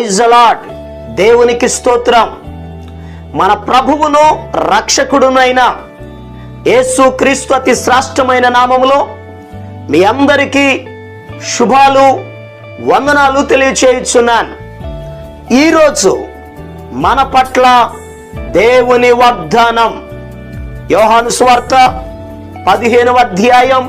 Praise అలాడ్ దేవునికి స్తోత్రం. మన ప్రభువును రక్షకుడునైన యేసు క్రీస్తు అతి శ్రేష్టమైన నామములో మీ అందరికీ శుభాలు వందనాలు తెలియచేయుచున్నాను. ఈరోజు మన పట్ల దేవుని వాగ్దానం. యోహాను స్వార్త పదిహేనవ అధ్యాయం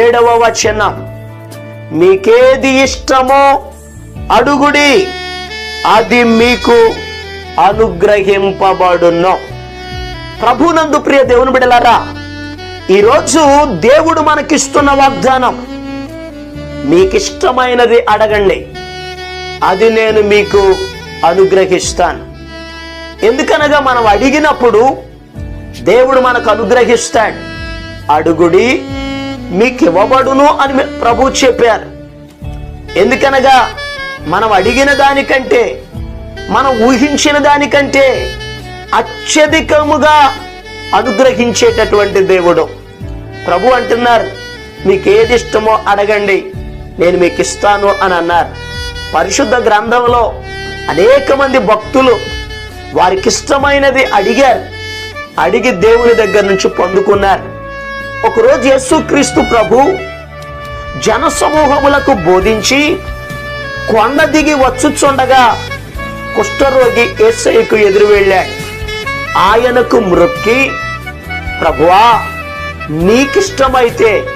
ఏడవ వచనం. మీకేది ఇష్టమో అడుగుడి. అది మీకు అనుగ్రహింపబడును. ప్రభునందు ప్రియ దేవుని బిడలారా ఈరోజు దేవుడు మనకిస్తున్న వాగ్దానం మీకిష్టమైనది అడగండి. అది నేను మీకు అనుగ్రహిస్తాను. ఎందుకనగా మనం అడిగినప్పుడు దేవుడు మనకు అనుగ్రహిస్తాడు. అడుగుడి మీకు ఇవ్వబడును అని ప్రభు చెప్పారు. ఎందుకనగా మనం అడిగిన దానికంటే మనం ఊహించిన దానికంటే అత్యధికముగా అనుగ్రహించేటటువంటి దేవుడు. ప్రభు అంటున్నారు మీకు ఏది ఇష్టమో అడగండి నేను మీకు ఇస్తాను అని అన్నారు. పరిశుద్ధ గ్రంథంలో అనేక మంది భక్తులు వారికి ఇష్టమైనది అడిగారు. అడిగి దేవుని దగ్గర నుంచి పొందుకున్నారు. ఒకరోజు యేసుక్రీస్తు ప్రభు జన సమూహములకు బోధించి కొండ దిగి వచ్చుచుండగా కుష్ఠరోగి ఏసైకు ఎదురు వెళ్ళాడు ఆయనకు మృక్కి ప్రభువా నీకిష్టమైతే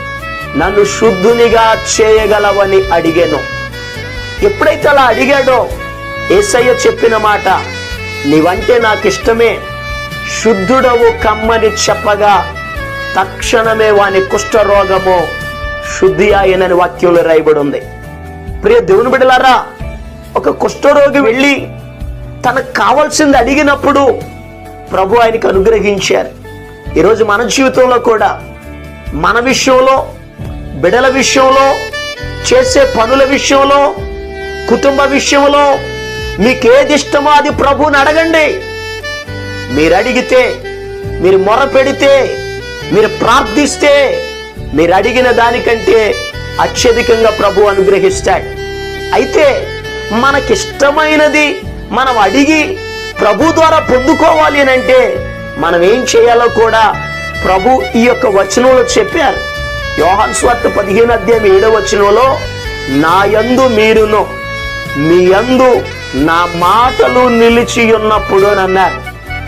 నన్ను శుద్ధునిగా చేయగలవని అడిగాను. ఎప్పుడైతే అలా అడిగాడో ఏసయ్య చెప్పిన మాట నీవంటే నాకు ఇష్టమే శుద్ధుడవు కమ్మని చెప్పగా తక్షణమే వాని కుష్ఠరోగము శుద్ధి ఆయనని వాక్యంలో రాయబడి ఉంది. ప్రియ దేవుని బిడ్డలారా ఒక కుష్ఠరోగి వెళ్ళి తనకు కావాల్సింది అడిగినప్పుడు ప్రభు ఆయనకు అనుగ్రహించారు. ఈరోజు మన జీవితంలో కూడా మన విషయంలో బిడల విషయంలో చేసే పనుల విషయంలో కుటుంబ విషయంలో మీకు ఏది ఇష్టమో అది ప్రభువుని అడగండి. మీరు అడిగితే మీరు మొర పెడితే మీరు ప్రార్థిస్తే మీరు అడిగిన దానికంటే అత్యధికంగా ప్రభు అనుగ్రహిస్తాడు. అయితే మనకిష్టమైనది మనం అడిగి ప్రభు ద్వారా పొందుకోవాలి అని అంటే మనం ఏం చేయాలో కూడా ప్రభు ఈ యొక్క వచనంలో చెప్పారు. యోహన్ స్వార్త పదిహేను అధ్యాయం ఏడవ వచనంలో నా యందు మీరును మీ యందు నా మాటలు నిలిచి ఉన్నప్పుడు అని అన్నారు.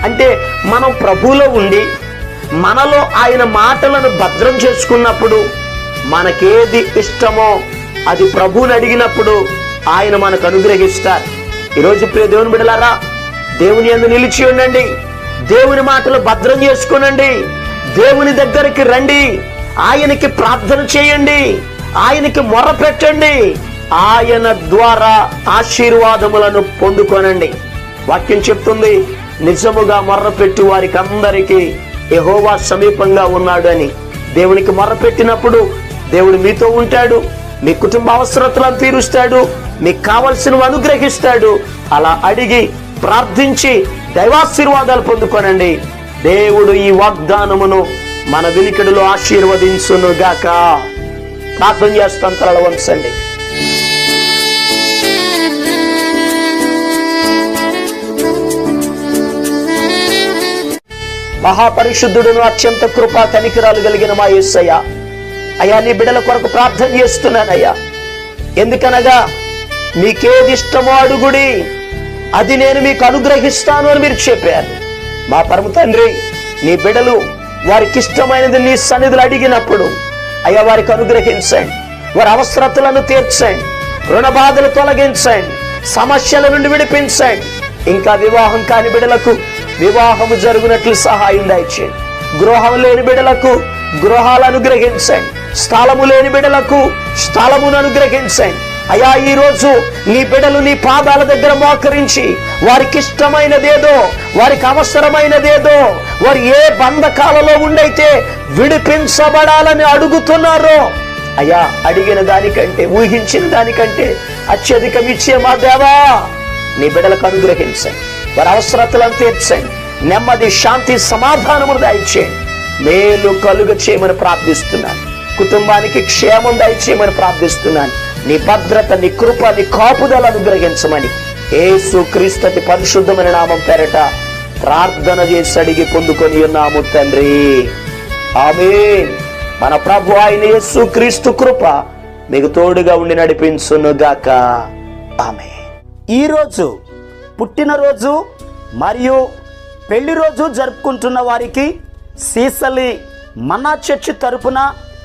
అంటే మనం ప్రభులో ఉండి మనలో ఆయన మాటలను భద్రం చేసుకున్నప్పుడు మనకేది ఇష్టమో అది ప్రభువుని అడిగినప్పుడు ఆయన మనకు అనుగ్రహిస్తారు. ఈరోజు ప్రియ దేవుని బిడలారా దేవుని ఎందు నిలిచి ఉండండి. దేవుని మాటలు భద్రం చేసుకునండి. దేవుని దగ్గరికి రండి. ఆయనకి ప్రార్థన చేయండి. ఆయనకి మొర పెట్టండి. ఆయన ద్వారా ఆశీర్వాదములను పొందుకోనండి. వాక్యం చెప్తుంది నిజముగా మొర్ర పెట్టి వారికి అందరికీ యహోవా సమీపంగా ఉన్నాడు అని. దేవునికి మొర్ర పెట్టినప్పుడు దేవుడు మీతో ఉంటాడు మీ కుటుంబ అవసరతలను తీరుస్తాడు మీకు కావలసినవి అనుగ్రహిస్తాడు. అలా అడిగి ప్రార్థించి దైవాశీర్వాదాలు పొందుకోనండి. దేవుడు ఈ వాగ్దానమును మన వినికిడిలో ఆశీర్వదించును గాక ప్రార్థన చేస్తాం తరల వంశండి మహాపరిశుద్ధుడును అత్యంత కృపా కనికరాలు కలిగిన మా యేసయ్య. అయ్యా నీ బిడ్డల కొరకు ప్రార్థన చేస్తున్నానయ్యా. ఎందుకనగా మీకేది ఇష్టమో అడుగుడి అది నేను మీకు అనుగ్రహిస్తాను అని మీరు చెప్పారు. మా పరమ తండ్రి నీ బిడ్డలు వారికి ఇష్టమైనది నీ సన్నిధులు అడిగినప్పుడు అయ్యా వారికి అనుగ్రహించండి. వారి అవసరతలను తీర్చండి. రుణ బాధలు తొలగించండి. సమస్యల నుండి విడిపించండి. ఇంకా వివాహం కాని బిడలకు వివాహము జరుగునట్లు సహాయం దయచేయండి. గృహం లేని బిడలకు గృహాలు అనుగ్రహించండి. స్థలము లేని బిడలకు స్థలమును అనుగ్రహించండి. అయా ఈ రోజు నీ బిడలు నీ పాదాల దగ్గర మోకరించి వారికి ఇష్టమైనదేదో వారికి అవసరమైనదేదో వారు ఏ బంధకాలలో ఉండైతే విడిపించబడాలని అడుగుతున్నారో అయ్యా అడిగిన దానికంటే ఊహించిన దానికంటే అత్యధికం ఇచ్చే మా దేవా నీ బిడలకు అనుగ్రహించండి. వారి అవసరతలను తీర్చండి. నెమ్మది శాంతి సమాధానము దయచేయండి. మేలు కలుగ చేయమని ప్రార్థిస్తున్నాను. కుటుంబానికి క్షేమం దయచేయమని ప్రార్థిస్తున్నాను. నీ భద్రత నీ కృప నీ కాపుదల అనుగ్రహించమని. ఏసు క్రీస్తతి పరిశుద్ధమైన నామం పేరట ప్రార్థన చేసి అడిగి పొందుకొని ఉన్నాము తండ్రి. ఆమె మన ప్రభు ఆయన యేసు క్రీస్తు కృప మీకు తోడుగా ఉండి నడిపించును గాక. ఆమె ఈరోజు పుట్టినరోజు మరియు పెళ్ళి రోజు జరుపుకుంటున్న వారికి సీసలి మన్నా చర్చి తరపున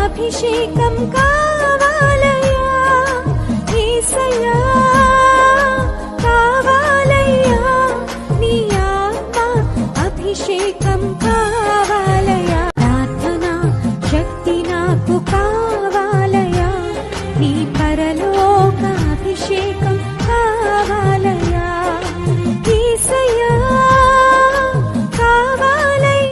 అభిషేకం కావాలయా ఈసయ్యా